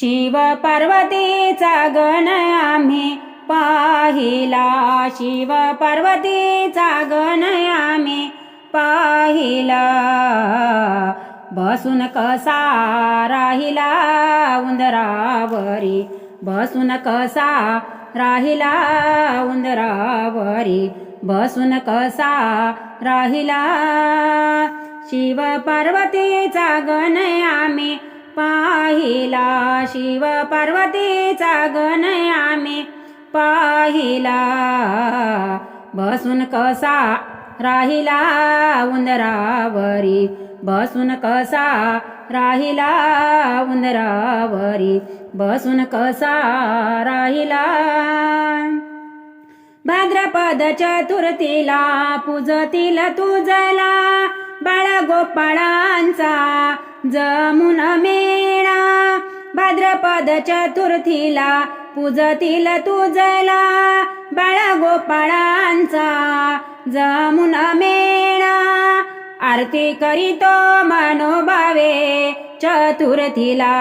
शिव पार्वतीचा गण आम्ही पाहिला. शिव पार्वतीचा गण आम्ही पाहिला. बसून कसा राहिला उंदरावरी? बसून कसा राहिला उंदरावरी? बसून कसा राहिला? शिव पार्वतीचा गण आम्ही पाहिला शिव पार्वतीचा गण आम्ही. पाहिला बसून कसा राहिला उंदरावरी. बसून कसा राहिला उंदरावरी. बसून कसा राहिला. भाद्रपद चतुर्थीला पूजतील तुझला बाळा गोपाळांचा जमुन मेळा. भाद्रपद चतुर्थीला पूजतील तुझला बाळा गोपाळांचा जमुन मेळा. आरती करीतो मनोभावे चतुर्थीला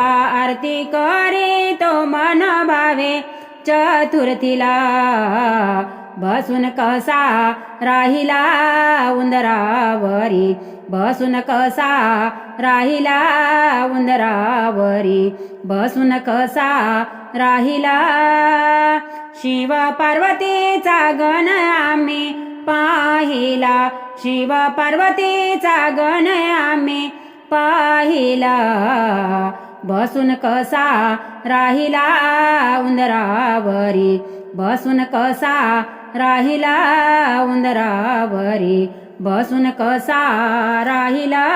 आरती करीतो मनोभावे चतुर्थीला बसून कसा राहिला उंदरावरी. बसून कसा राहिला उंदरावरी? बसून कसा राहिला? शिव पार्वतीचा गण आम्ही पाहिला. शिव पार्वतीचा गण आम्ही पाहिला. बसून कसा राहिला उंदरावरी? बसून कसा राहिला उंदरावरी? बसून कसा राहिला?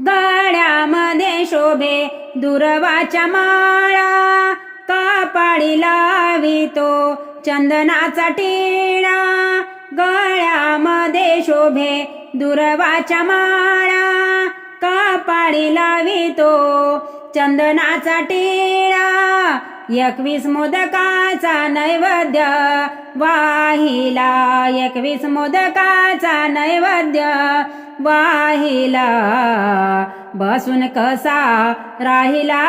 गळ्यामध्ये शोभे दुर्वाच्या माळा कपाळी लावितो चंदनाचा टिळा. गळ्यामध्ये शोभे दुर्वाच्या माळा कपाळी लावितो चंदनाचा टिळा एकवीस मोदकाचा नैवेद्य वाहिला. एकवीस मोदकाचा नैवेद्य वाहिला. बसून कसा राहिला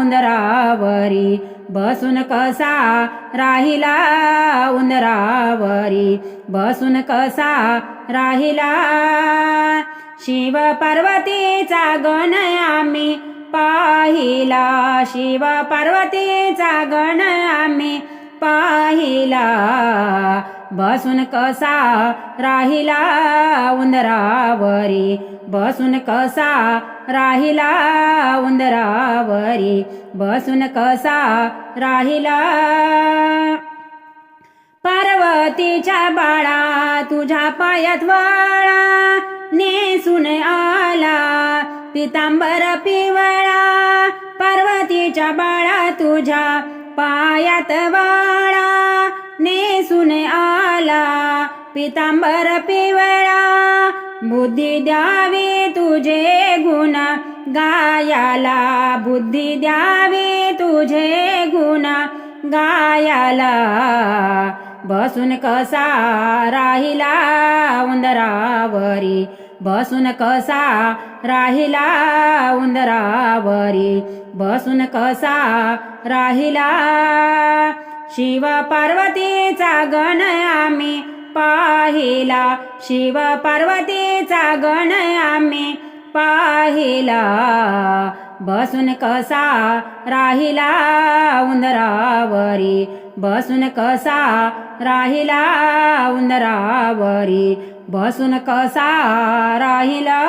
उंदरावरी? बसून कसा राहिला उंदरावरी? बसून कसा राहिला? शिव पार्वतीचा गण आम्ही पाहिला शिव पार्वतीचा गण आम्ही पाहिला. बसून कसा राहिला उंदरावरी? बसून कसा राहिला उंदरावरी? बसून कसा राहिला? पार्वतीच्या बाळा तुझ्या पायात वाळा नेसून आला. पितांबर पिवळा पार्वतीच्या बाळा तुझ्या पायात वाळा. नेसून आला पितांबर पिवळा बुद्धी द्यावी तुझे गुण गायाला. बुद्धी द्यावी तुझे गुण गायाला. बसून कसा राहिला उंदरावरी? बसून कसा राहिला उंदरावरी? बसून कसा राहिला? शिव पार्वतीचा गण आम्ही पाहिला. शिव पार्वतीचा गण आम्ही पाहिला. बसून कसा राहिला उंदरावरी? बसून कसा राहिला उंदरावरी? बसून कसा राहिला?